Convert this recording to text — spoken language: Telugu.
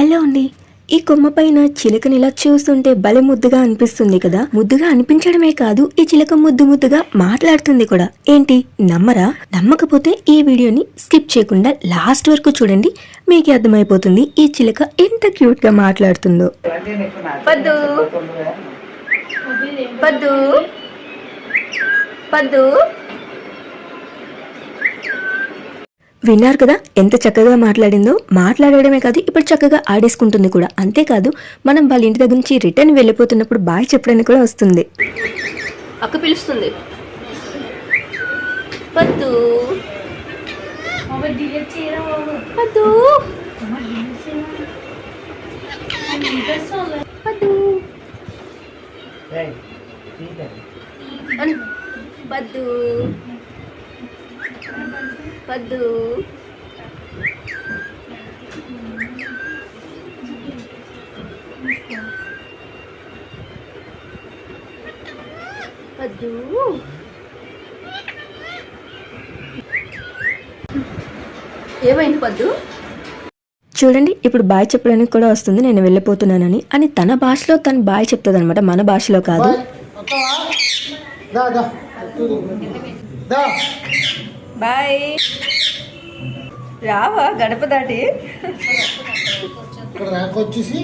హలో అండి. ఈ కొమ్మ పైన చిలకని ఇలా చూస్తుంటే భలే ముద్దుగా అనిపిస్తుంది కదా? ముద్దుగా అనిపించడమే కాదు ఈ చిలక ముద్దు ముద్దుగా మాట్లాడుతుంది కూడా. ఏంటి నమ్మరా? నమ్మకపోతే ఈ వీడియోని స్కిప్ చేయకుండా లాస్ట్ వరకు చూడండి మీకు అర్థమైపోతుంది ఈ చిలక ఎంత క్యూట్గా మాట్లాడుతుందో. పద్దు. పద్దు. పద్దు. విన్నారు కదా ఎంత చక్కగా మాట్లాడిందో. మాట్లాడడమే కాదు ఇప్పుడు చక్కగా ఆడేసుకుంటుంది కూడా. అంతేకాదు మనం వాళ్ళ ఇంటి దగ్గర నుంచి రిటర్న్ వెళ్ళిపోతున్నప్పుడు బాయ్ చెప్పడానికి కూడా వస్తుంది. అక్క పిలుస్తుంది. పద్దు. పద్దు. పద్దు. అను. పద్దు. పద్దు పద్దు ఏమైంది పద్దు చూడండి ఇప్పుడు బాయ్ చెప్పడానికి కూడా వస్తుంది నేను వెళ్ళిపోతున్నానని. అని తన భాషలో తను బాయ్ చెప్తుంది అనమాట మన భాషలో కాదు. బాయ్. రావా గడప దాటి? ఇక్కడ వచ్చేసి